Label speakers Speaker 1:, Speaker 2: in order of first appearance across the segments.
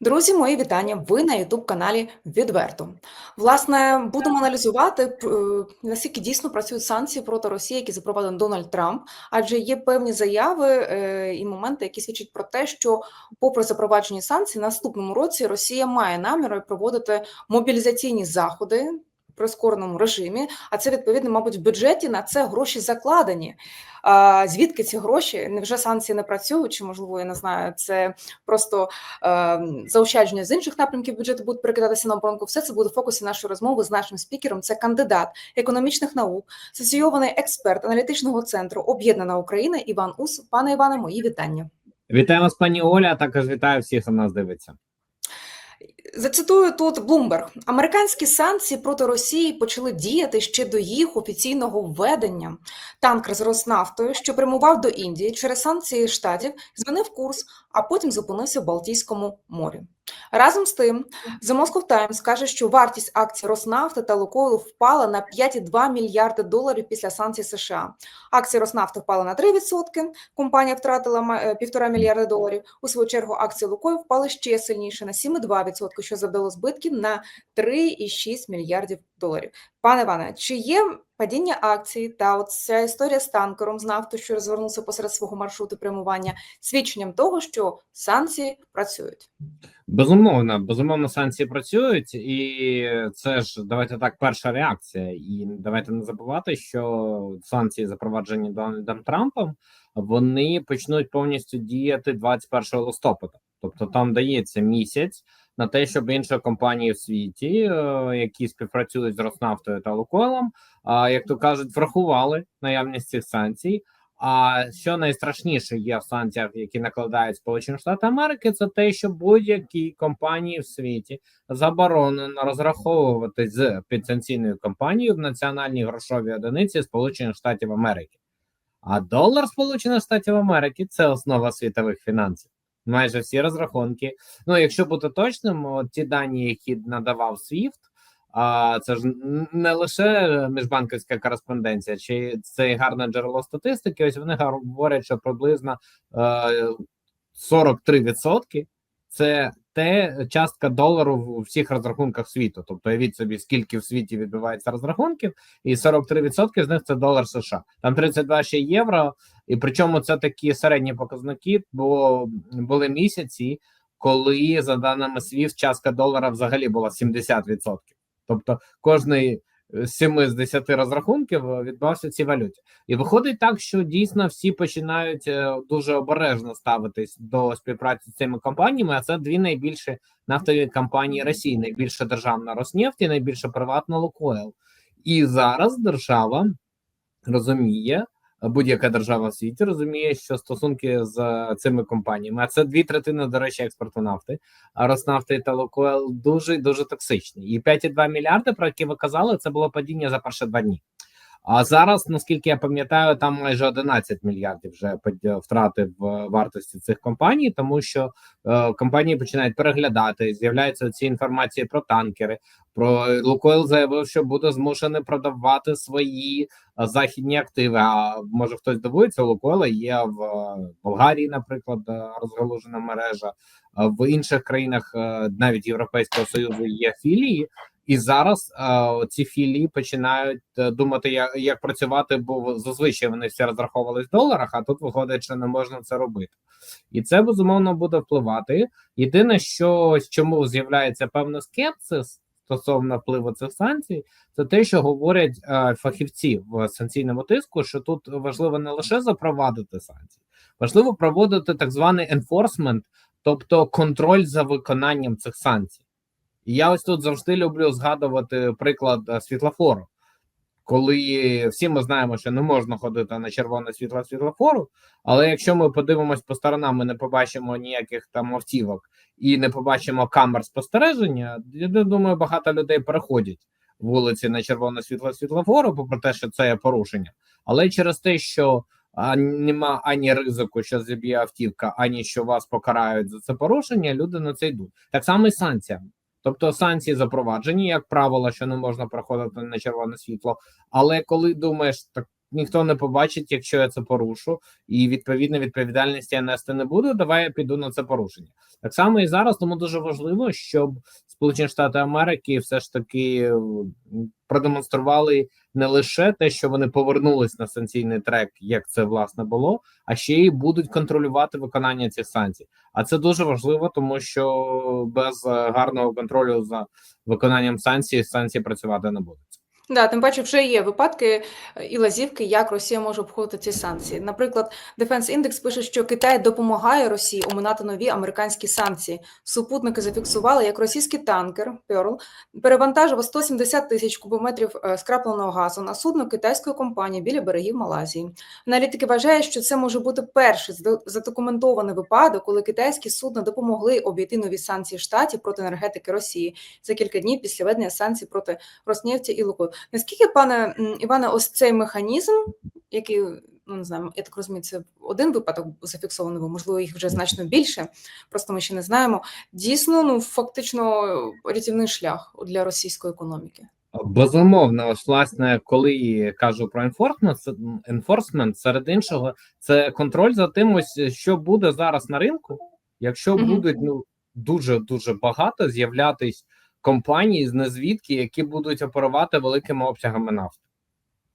Speaker 1: Друзі, мої вітання. Ви на Ютуб-каналі Відверто. Власне, будемо аналізувати, е, наскільки дійсно працюють санкції проти Росії, які запровадив Дональд Трамп, адже є певні заяви е, і моменти, які свідчать про те, що, попри запроваджені санкції, наступному році Росія має наміри проводити мобілізаційні заходи. Прискореному режимі, а це відповідно, мабуть, в бюджеті на це гроші закладені. А, звідки ці гроші? Невже санкції не працюють? Чи можливо я не знаю, це просто е, заощадження з інших напрямків бюджету будуть перекидатися на оборонку. Все це буде в фокусі нашої розмови з нашим спікером. Це кандидат економічних наук, асоційований експерт аналітичного центру Об'єднана Україна Іван Ус. Пане Іване, мої вітання.
Speaker 2: Вітаю вас, пані Оля. Також вітаю всіх, хто нас дивиться.
Speaker 1: Зацитую тут Bloomberg. Американські санкції проти Росії почали діяти ще до їх офіційного введення. Танкер з Роснавтою, що прямував до Індії через санкції штатів, змінив курс, а потім зупинився в Балтійському морі. Разом з тим, The Moscow Times каже, що вартість акцій Роснафти та Лукойлу впала на 5,2 мільярди доларів після санкцій США. Акції Роснафти впали на 3%, компанія втратила ма- е, півтора мільярда доларів. У свою чергу акції Лукойл впали ще сильніше на 7,2%, що завдало збитків на 3,6 мільярдів доларів. Пане Іване, чи є падіння акцій та от ця історія з танкером з нафтою, що розвернувся посеред свого маршруту прямування, свідченням того, що санкції працюють?
Speaker 2: Безумовно, безумовно, санкції працюють, і це ж давайте так. Перша реакція. І давайте не забувати, що санкції, запроваджені Дональдом Трампом, вони почнуть повністю діяти 21 листопада. Тобто там дається місяць на те, щоб інші компанії в світі, е, які співпрацюють з Роснафтою та Лукойлом, як то кажуть, врахували наявність цих санкцій. А що найстрашніше є в санкціях, які накладають Сполучені Штати Америки, це те, що будь-які компанії в світі заборонено розраховувати з підсанкційною компанією в національній грошовій одиниці Сполучених Штатів Америки. А долар Сполучених Штатів Америки це основа світових фінансів. Майже всі розрахунки. Ну, якщо бути точним, от ті дані, які надавав SWIFT, а це ж не лише міжбанківська кореспонденція, чи це гарне джерело статистики. Ось вони говорять, що приблизно е, 43% це те частка долару в всіх розрахунках світу. Тобто, уявіть собі, скільки в світі відбувається розрахунків, і 43% з них це долар США. Там 32 ще євро, і причому це такі середні показники, бо були місяці, коли за даними SWIFT, частка долара взагалі була 70%. Тобто кожний з 7 з 10 розрахунків відбувався в цій валюті. І виходить так, що дійсно всі починають е, дуже обережно ставитись до співпраці з цими компаніями. А це дві найбільші нафтові компанії Росії: найбільша державна Роснефть і найбільша приватна Лукойл. І зараз держава розуміє. Будь-яка держава в світі розуміє, що стосунки з цими компаніями, а це дві третини, до речі, експорту нафти, а Роснафти та Лукойл дуже дуже токсичні. І 5,2 мільярди, про які ви казали, це було падіння за перші два дні. А зараз, наскільки я пам'ятаю, там майже 11 мільярдів вже пад- втрати в вартості цих компаній, тому що е, компанії починають переглядати. З'являються ці інформації про танкери. Про Лукойл заявив, що буде змушений продавати свої е, західні активи. А може хтось дивується, Лукойла є в е, Болгарії, наприклад, е, розгалужена мережа. В інших країнах, е, навіть Європейського союзу, є філії, і зараз е, ці філії починають е, думати, як, як працювати, бо зазвичай вони всі розраховувались в доларах, а тут виходить, що не можна це робити, і це безумовно буде впливати. Єдине, що чому з'являється певний скепсис стосовно впливу цих санкцій, це те, що говорять е, фахівці в санкційному тиску, що тут важливо не лише запровадити санкції, важливо проводити так званий enforcement, тобто контроль за виконанням цих санкцій. І я ось тут завжди люблю згадувати приклад е, світлофору. Коли всі ми знаємо, що не можна ходити на червоне світло світлофору, але якщо ми подивимось по сторонам, ми не побачимо ніяких там автівок і не побачимо камер спостереження, я думаю, багато людей переходять вулиці на червоне світло світлофору, попри те, що це є порушення, але через те, що а, нема ані ризику, що зіб'є автівка, ані що вас покарають за це порушення, люди на це йдуть. Так само і санкціями. Тобто санкції запроваджені, як правило, що не можна проходити на червоне світло. Але коли думаєш, так ніхто не побачить, якщо я це порушу, і відповідно відповідальності я нести не буду. Давай я піду на це порушення. Так само і зараз, тому дуже важливо, щоб Сполучені Штати Америки все ж таки е, продемонстрували не лише те, що вони повернулись на санкційний трек, як це власне було, а ще й будуть контролювати виконання цих санкцій. А це дуже важливо, тому що без е, гарного контролю за виконанням санкцій санкції працювати не будуть.
Speaker 1: Да, тим паче вже є випадки е, і лазівки, як Росія може обходити ці санкції. Наприклад, Defense Index пише, що Китай допомагає Росії оминати нові американські санкції. Супутники зафіксували, як російський танкер Pearl перевантажив 170 тисяч кубометрів е, скрапленого газу на судно китайської компанії біля берегів Малайзії. Аналітики вважають, що це може бути перший задокументований випадок, коли китайські судна допомогли обійти нові санкції штатів проти енергетики Росії за кілька днів після введення санкцій проти Роснефті і Лукойл. Наскільки, пане Іване, ось цей механізм, який ну не знаю, я так розумію, це один випадок зафіксований, бо можливо їх вже значно більше. Просто ми ще не знаємо. Дійсно, ну фактично рятівний шлях для російської економіки.
Speaker 2: Безумовно, ось власне, коли кажу про enforcement, серед іншого, це контроль за тим, ось що буде зараз на ринку. Якщо будуть ну дуже дуже багато з'являтись компаній з незвідки, які будуть оперувати великими обсягами нафти.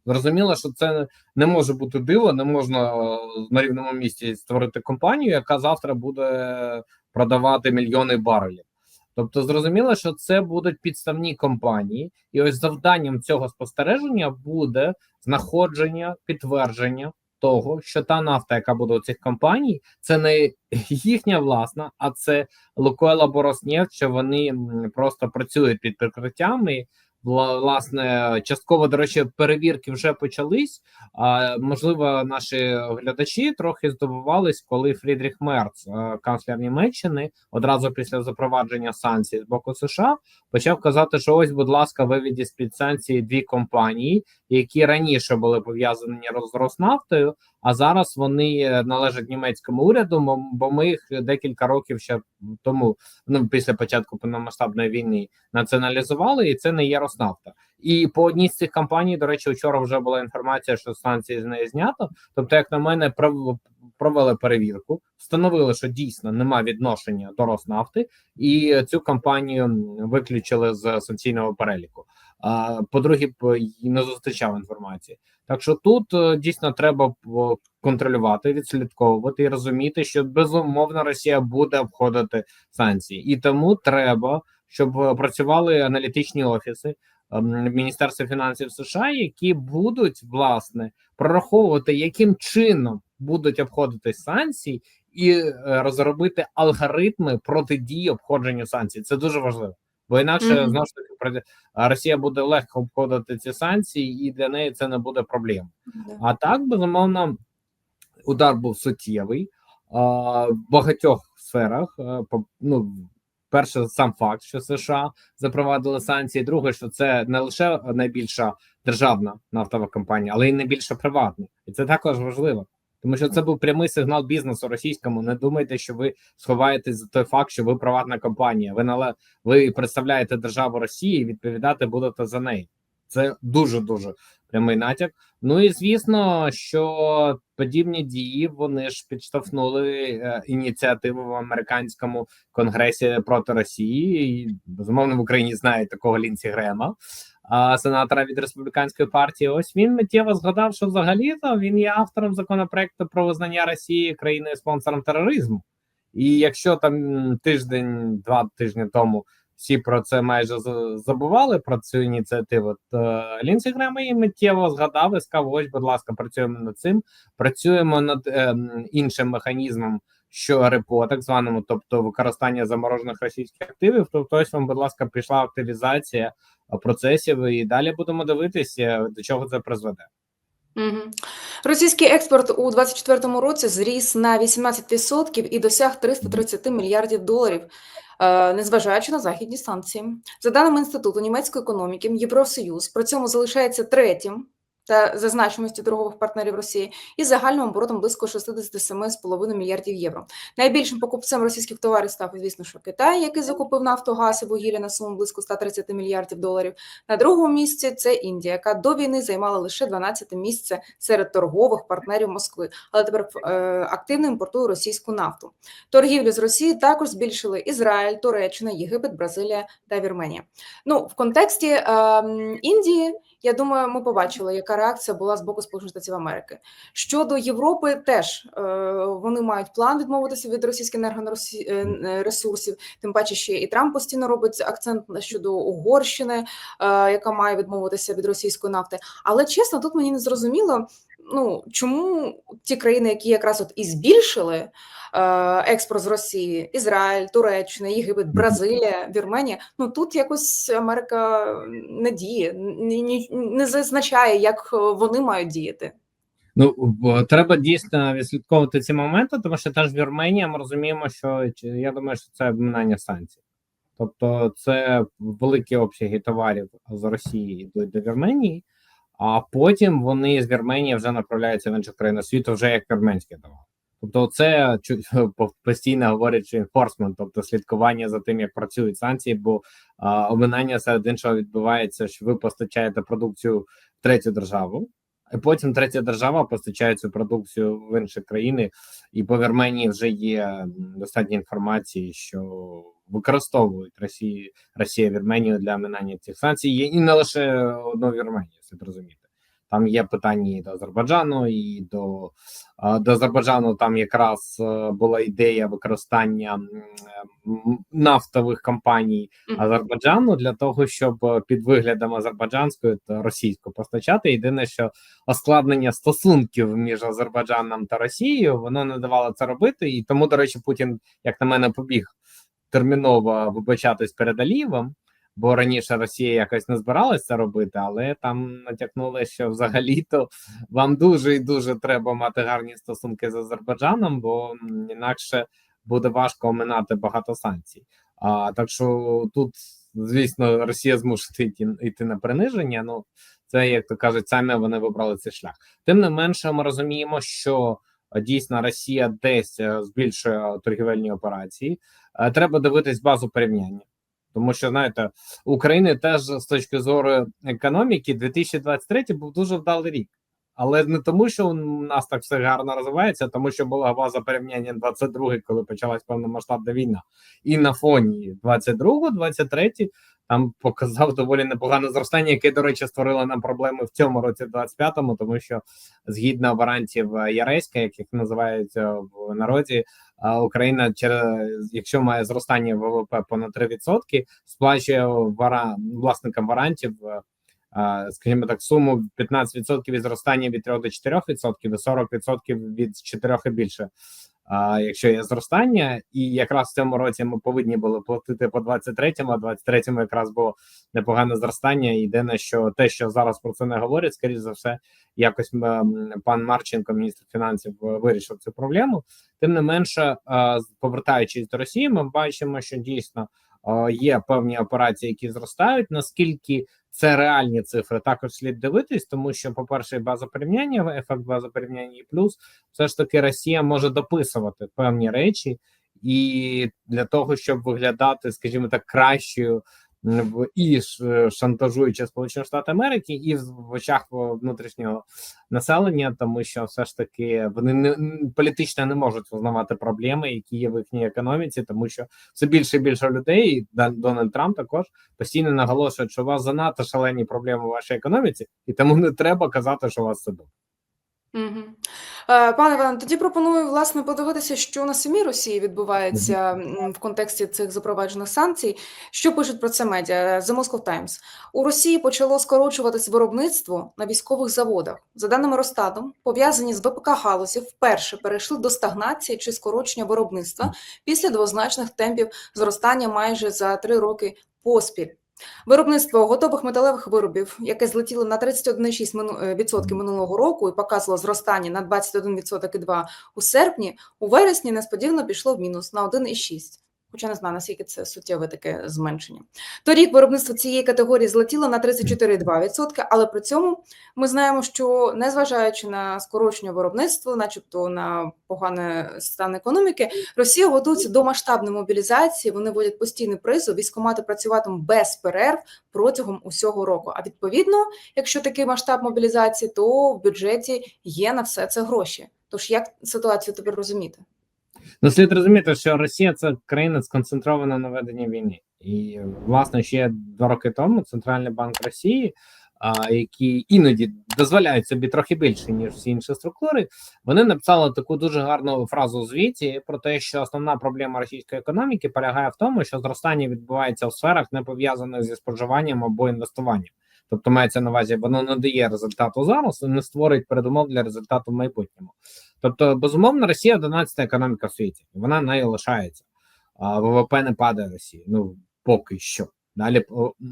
Speaker 2: Зрозуміло, що це не може бути диво, не можна е, на рівному місці створити компанію, яка завтра буде продавати мільйони барелів. Тобто, зрозуміло, що це будуть підставні компанії, і ось завданням цього спостереження буде знаходження, підтвердження того, що та нафта, яка буде у цих компаній, це не їхня власна, а це Лукойла або що вони просто працюють під прикриттями. Вла- Власне, частково, до речі, перевірки вже почались. А можливо, наші глядачі трохи здивувались, коли Фрідріх Мерц, е, канцлер Німеччини, одразу після запровадження санкцій з боку США, почав казати, що ось, будь ласка, виведіть з під санкції дві компанії, які раніше були пов'язані з Роснафтою, а зараз вони е, належать німецькому уряду, бо- ми їх декілька років ще тому, ну після початку повномасштабної війни, націоналізували, і це не є Роснафта. І по одній з цих компаній, до речі, вчора вже була інформація, що санкції з неї знято. Тобто, як на мене, пров- провели перевірку, встановили, що дійсно нема відношення до Роснафти, і цю компанію виключили з санкційного переліку. По-друге, не зустрічав інформації. Так що тут е, дійсно треба п- контролювати, відслідковувати і розуміти, що безумовно Росія буде обходити санкції, і тому треба, щоб е, працювали аналітичні офіси ем, Міністерства фінансів США, які будуть власне прораховувати, яким чином будуть обходити санкції, і е, розробити алгоритми протидії обходженню санкцій. Це дуже важливо. Бо інакше
Speaker 1: Мгм.
Speaker 2: знову ж таки Росія буде легко обходити ці санкції, і для неї це не буде проблем. А так, безумовно, удар був суттєвий а, в багатьох сферах. А, ну, перше, сам факт, що США запровадили санкції. Друге, що це не лише найбільша державна нафтова компанія, але й найбільша приватна, і це також важливо. Тому що це був прямий сигнал бізнесу російському. Не думайте, що ви сховаєтесь за той факт, що ви приватна компанія. Ви нале ви представляєте державу Росії і відповідати будете за неї. Це дуже дуже прямий натяк. Ну і звісно, що подібні дії вони ж підштовхнули е, ініціативу в американському конгресі проти Росії. І, безумовно, в Україні знають такого Лінсі Грема, сенатора від республіканської партії. Ось він миттєво згадав, що взагалі то він є автором законопроекту про визнання Росії країною спонсором тероризму. І якщо там тиждень, два тижні тому всі про це майже забували про цю ініціативу, то Лінсі Грем її миттєво згадав і сказав: ось, будь ласка, працюємо над цим. Працюємо над ем, іншим механізмом, що РПО, так званому, тобто використання заморожених російських активів. Тобто, ось вам, будь ласка, пішла активізація процесів, і далі будемо дивитися, до чого це призведе.
Speaker 1: Російський експорт у 2024 році зріс на 18% і досяг 330 мільярдів доларів, е, незважаючи на західні санкції. За даними Інституту німецької економіки, Євросоюз при цьому залишається третім та за значимістю торгових партнерів Росії і загальним оборотом близько 67,5 мільярдів євро. Найбільшим покупцем російських товарів став, звісно, що Китай, який закупив нафту, газ і вугілля на суму близько 130 мільярдів доларів. На другому місці це Індія, яка до війни займала лише 12 місце серед торгових партнерів Москви, але тепер е, активно імпортує російську нафту. Торгівлю з Росією також збільшили Ізраїль, Туреччина, Єгипет, Бразилія та Вірменія. Ну в контексті е, Індії. Я думаю, ми побачили, яка реакція була з боку Сполучених Штатів Америки. Щодо Європи, теж е, вони мають план відмовитися від російських енергоресурсів. Тим паче, ще і Трамп постійно робить акцент щодо Угорщини, е, яка має відмовитися від російської нафти. Але чесно, тут мені не зрозуміло. Ну чому ті країни, які якраз от і збільшили е, експорт з Росії, Ізраїль, Туреччина, Єгипет, Бразилія, Вірменія, ну тут якось Америка не діє, ні- не зазначає, як вони мають діяти.
Speaker 2: Ну треба дійсно відслідковувати ці моменти, тому що теж Вірменія ми розуміємо, що я думаю, що це обминання санкцій. Тобто, це великі обсяги товарів з Росії йдуть до Вірменії, а потім вони з Вірменії вже направляються в інші країни світу, вже як вірменські товари. Тобто, це постійно говорять, що enforcement, тобто слідкування за тим, як працюють санкції, бо а, обминання серед іншого відбувається, що ви постачаєте продукцію в третю державу. І потім третя держава постачає цю продукцію в інші країни, і по Вірменії вже є достатньо інформації, що використовують Росії, Росія Вірменію для минання цих санкцій. І не лише одну Вірменію, це розуміти. Там є питання і до Азербайджану, і до, до Азербайджану там якраз е, була ідея використання нафтових компаній Азербайджану для того, щоб е, під виглядом азербайджанською та російською постачати. Єдине, що оскладнення стосунків між Азербайджаном та Росією воно не давало це робити, і тому, до речі, Путін, як на мене, побіг терміново вибачатись перед Алієвим. Бо раніше Росія якось не збиралася робити, але там натякнули, що взагалі-то вам дуже і дуже треба мати гарні стосунки з Азербайджаном, бо інакше буде важко оминати багато санкцій. А так що тут, звісно, Росія змусить йти, йти на приниження. Ну це як то кажуть, самі вони вибрали цей шлях. Тим не менше, ми розуміємо, що дійсно Росія десь е, збільшує торгівельні операції. Е, Треба дивитись базу порівняння. Тому що знаєте, України теж з точки зору економіки 2023 був дуже вдалий рік, але не тому, що у нас так все гарно розвивається, тому що була база порівняння 22 коли почалась повномасштабна війна, і на фоні 22-23 там показав доволі непогане зростання, яке, до речі, створило нам проблеми в цьому році, 25-му, тому що згідно варантів е, Яреська, яких називають е, в народі, Україна через якщо має зростання ВВП понад 3%, сплачує вара власникам варантів, е, е, скажімо так, суму 15% від зростання від 3 до 4% і 40% від 4 і більше. А якщо є зростання, і якраз в цьому році ми повинні були платити по 23-му, а 23-му якраз було непогане зростання. Єдине, що те, що зараз про це не говорять, скоріш за все, якось пан Марченко, міністр фінансів, е, вирішив цю проблему. Тим не менше, е, повертаючись до Росії, ми бачимо, що дійсно є певні операції, які зростають. Наскільки це реальні цифри, також слід дивитись, тому що, по-перше, база порівняння, ефект база порівняння, і плюс все ж таки Росія може дописувати певні речі, і для того, щоб виглядати, скажімо так, кращою і шантажуючи Сполучені Штати Америки, і в очах внутрішнього населення, тому що все ж таки вони не політично не можуть визнавати проблеми, які є в їхній економіці, тому що все більше і більше людей, і Дон- Дональд Трамп також постійно наголошує, що у вас занадто шалені проблеми в вашій економіці, і тому не треба казати, що у вас все добре.
Speaker 1: Угу. Пане Іван, тоді пропоную власне подивитися, що на самій Росії відбувається м, в контексті цих запроваджених санкцій. Що пишуть про це медіа? The Moscow Times. У Росії почало скорочуватись виробництво на військових заводах. За даними Росстату, пов'язані з ВПК галузі вперше перейшли до стагнації чи скорочення виробництва після двозначних темпів зростання майже за три роки поспіль. Виробництво готових металевих виробів, яке злетіло на 31,6% мину- е, минулого року і показувало зростання на 21,2% у серпні, у вересні несподівано пішло в мінус на 1,6%. Хоча не знаю, наскільки це суттєве таке зменшення. Торік виробництво цієї категорії злетіло на 34,2%, але при цьому ми знаємо, що незважаючи на скорочення виробництва, начебто на поганий стан економіки, Росія готується до масштабної мобілізації. Вони вводять постійний призов, військомати працюватимуть без перерв протягом усього року. А відповідно, якщо такий масштаб мобілізації, то в бюджеті є на все це гроші. Тож як ситуацію тепер розуміти?
Speaker 2: Ну, слід розуміти, що Росія це країна сконцентрована на веденні війни, і власне ще два роки тому Центральний банк Росії, а, які іноді дозволяють собі трохи більше ніж всі інші структури, вони написали таку дуже гарну фразу у звіті про те, що основна проблема російської економіки полягає в тому, що зростання відбувається в сферах, не пов'язаних зі споживанням або інвестуванням. Тобто мається на увазі, воно не дає результату зараз і не створить передумов для результату в майбутньому. Тобто, безумовно, Росія 11 економіка в світі, вона нею лишається. А ВВП не падає Росії. Ну поки що. Далі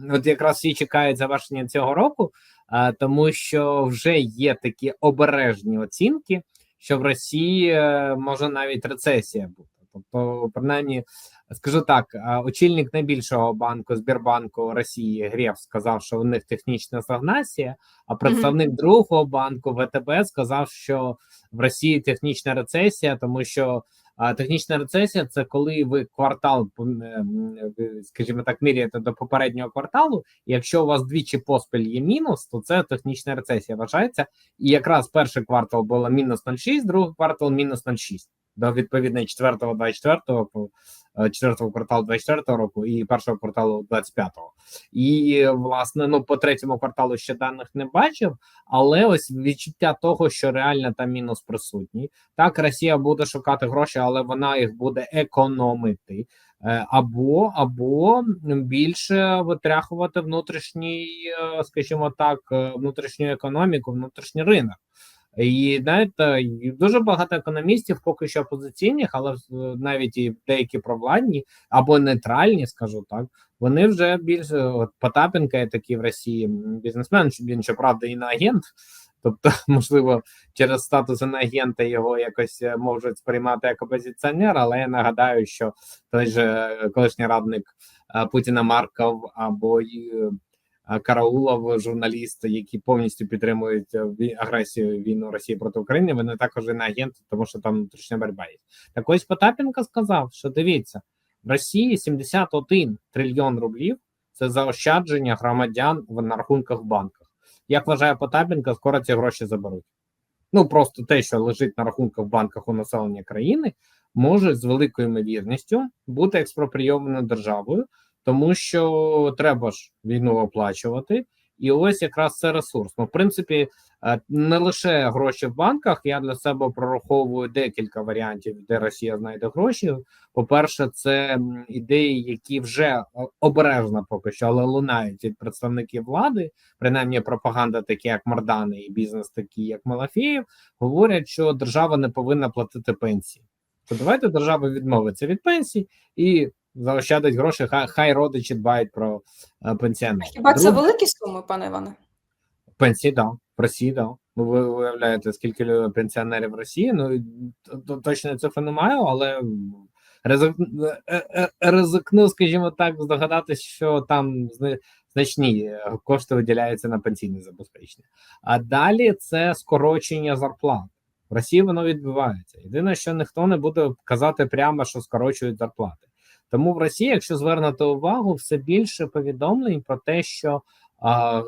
Speaker 2: от якраз всі чекають завершення цього року, а, тому що вже є такі обережні оцінки, що в Росії е, може навіть рецесія бути. Тобто, принаймні, скажу так, очільник найбільшого банку Збірбанку Росії Греф сказав, що у них технічна стагнація, а представник другого банку ВТБ сказав, що в Росії технічна рецесія, тому що а, технічна рецесія це коли ви квартал, м, м, ви, скажімо так, міряєте до попереднього кварталу. І якщо у вас двічі поспіль є мінус, то це технічна рецесія вважається. І якраз перший квартал було мінус 0,6, другий квартал мінус 0,6 до відповідно 4-го, 24-го, по, е, четвертого кварталу 24-го року і першого кварталу 25-го. І власне, ну по третьому кварталу ще даних не бачив, але ось відчуття того, що реально там мінус присутній. Так, Росія буде шукати гроші, але вона їх буде економити. Е, Або або більше витряхувати внутрішній, е, скажімо так, е, внутрішню економіку, внутрішній ринок. І знаєте, дуже багато економістів, поки що опозиційних, але навіть і деякі провладні або нейтральні, скажу так, вони вже більше от Потапенко є такий в Росії бізнесмен, він щоправда агент. Тобто, можливо, через статус агента його якось е, можуть сприймати як опозиціонер, але я нагадаю, що той же колишній радник е, Путіна Марков або Караулов, журналісти, які повністю підтримують е, агресію війну Росії проти України, вони також і на агенти, тому що там внутрішня боротьба є. Так ось Потапенко сказав, що дивіться, в Росії 71 трильйон рублів це заощадження громадян на рахунках в банках. Як вважає Потапенко, скоро ці гроші заберуть. Ну просто те, що лежить на рахунках в банках у населення країни, може з великою ймовірністю бути експропрійовано державою, тому що треба ж війну оплачувати, і ось якраз це ресурс. Ну, в принципі, е, не лише гроші в банках. Я для себе прораховую декілька варіантів, де Росія знайде гроші. По-перше, це ідеї, які вже обережно поки що, але лунають від представників влади, принаймні пропаганда, такі як Мардани, і бізнес, такі як Малафєєв, говорять, що держава не повинна платити пенсії. То давайте держава відмовиться від пенсій і заощадить гроші. Хай, хай родичі дбають про е, пенсіонерів.
Speaker 1: Хіба це великі суми, пане Іване?
Speaker 2: Пенсії, да. В Росії, да. Ну, ви уявляєте, скільки лю- пенсіонерів в Росії. Ну, точно цифри не маю, але е- е- ризикну, скажімо так, здогадатись, що там значні е, кошти виділяються на пенсійне забезпечення. А далі це скорочення зарплат. В Росії воно відбувається. Єдине, що ніхто не буде казати прямо, що скорочують зарплати. Тому в Росії, якщо звернути увагу, все більше повідомлень про те, що а,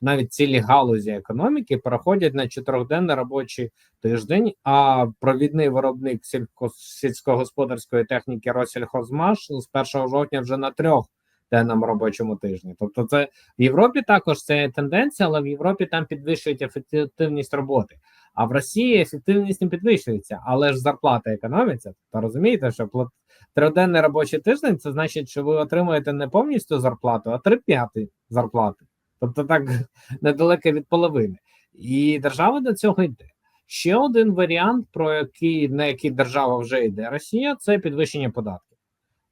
Speaker 2: навіть цілі галузі економіки переходять на чотирьохденний робочий тиждень. А провідний виробник сільсько- сільськогосподарської техніки Россельхозмаш з 1 жовтня вже на трьох денному робочому тижні. Тобто, це в Європі також це тенденція, але в Європі там підвищують ефективність роботи. А в Росії ефективність не підвищується, але ж зарплата економиться. То розумієте, що плат- триденний робочий тиждень це значить, що ви отримуєте не повністю зарплату, а три п'яти зарплати. Тобто так недалеко від половини. І держава до цього йде. Ще один варіант, про який на який держава вже йде Росія, це підвищення податків.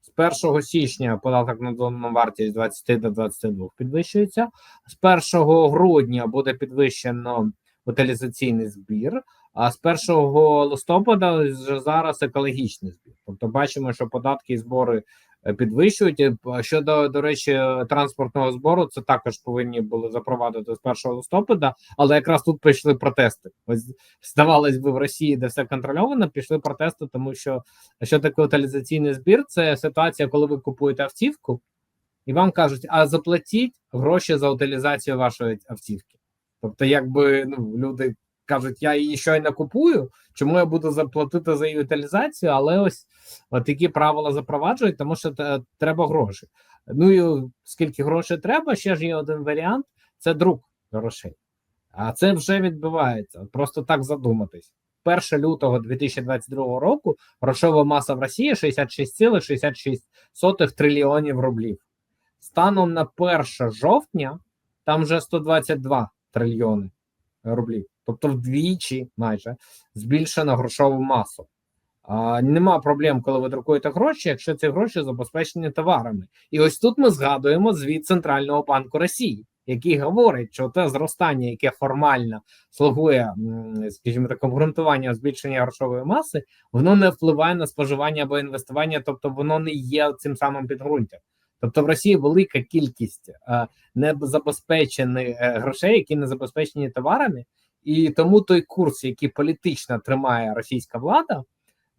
Speaker 2: З 1 січня податок на додану вартість з 20 до 22 підвищується. З 1 грудня буде підвищено утилізаційний збір. А з 1 листопада вже зараз екологічний збір. Тобто бачимо, що податки і збори е, підвищують. А Щодо, до речі, транспортного збору, це також повинні були запровадити з 1 листопада, але якраз тут пішли протести. Ось здавалось би, в Росії, де все контрольовано, пішли протести, тому що що таке утилізаційний збір? Це ситуація, коли ви купуєте автівку, і вам кажуть, а заплатіть гроші за утилізацію вашої автівки. Тобто, якби ну, люди кажуть, я її щойно купую, чому я буду заплатити за її утилізацію? Але ось такі правила запроваджують, тому що треба гроші. Ну і скільки грошей треба, ще ж є один варіант: це друк грошей. А це вже відбувається. Просто так задуматись. 1 лютого 2022 року грошова маса в Росії 66,66 трильйонів рублів. Станом на 1 жовтня там вже 122 трильйони рублів, тобто вдвічі майже збільшено грошову масу. А, нема проблем, коли ви друкуєте гроші, якщо ці гроші забезпечені товарами. І ось тут ми згадуємо звіт Центрального банку Росії, який говорить, що те зростання, яке формально слугує, скажімо так, обґрунтування збільшення грошової маси, воно не впливає на споживання або інвестування, тобто воно не є цим самим підґрунтям. Тобто в Росії велика кількість е, незабезпечених е, грошей, які не забезпечені товарами, і тому той курс, який політично тримає російська влада,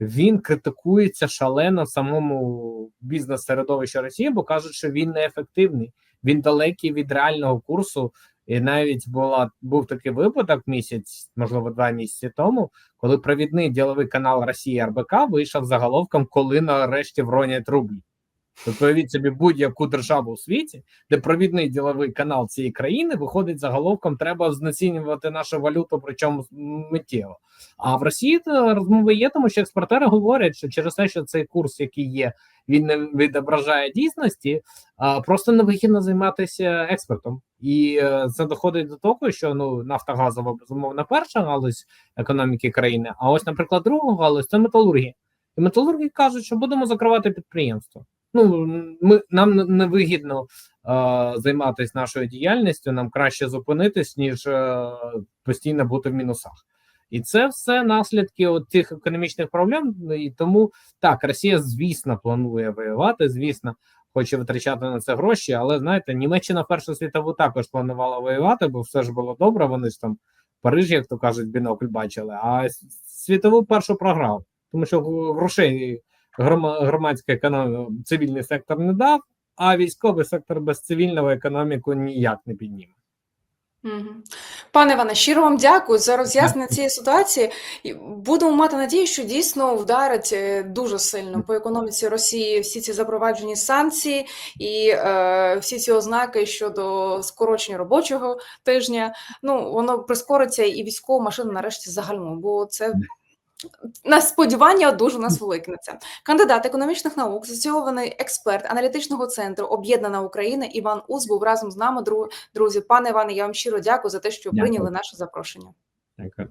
Speaker 2: він критикується шалено в самому бізнес-середовищі Росії, бо кажуть, що він неефективний, він далекий від реального курсу. І навіть була був такий випадок місяць, можливо, два місяці тому, коли провідний діловий канал Росії РБК вийшов заголовком, коли нарешті вронять рублі. Тобто уявіть собі будь-яку державу у світі, де провідний діловий канал цієї країни виходить заголовком: треба знецінювати нашу валюту, причому миттєво. А в Росії розмови є, тому що експортери говорять, що через те, що цей курс, який є, він не відображає дійсності, а просто невигідно займатися експортом. І е, це доходить до того, що ну нафтогазова безумовно перша галузь економіки країни. А ось, наприклад, друга галузь це металургія. І металурги кажуть, що будемо закривати підприємство. Ну ми нам не- не вигідно е, займатися нашою діяльністю. Нам краще зупинитись, ніж е, постійно бути в мінусах. І це все наслідки от тих економічних проблем. І тому так, Росія, звісно, планує воювати, звісно, хоче витрачати на це гроші. Але знаєте, Німеччина Першу світову також планувала воювати, бо все ж було добре. Вони ж там в Парижі, як то кажуть, бінокль бачили. А світову першу програв, тому що грошей грома- громадська економіка, цивільний сектор не дав, а військовий сектор без цивільного економіку ніяк не підніме.
Speaker 1: Пане Іване, щиро вам дякую за роз'яснення цієї ситуації. Будемо мати надію, що дійсно вдарить е, дуже сильно по економіці Росії всі ці запроваджені санкції і е, всі ці ознаки щодо скорочення робочого тижня. Ну воно прискориться і військова машина нарешті загальмо, бо це. На сподівання дуже нас велике на це. Кандидат економічних наук, асоційований експерт аналітичного центру Об'єднана Україна Іван Уз був разом з нами. Друзі, пане Іване, я вам щиро дякую за те, що
Speaker 2: Дякую.
Speaker 1: прийняли наше запрошення.
Speaker 2: Дякую.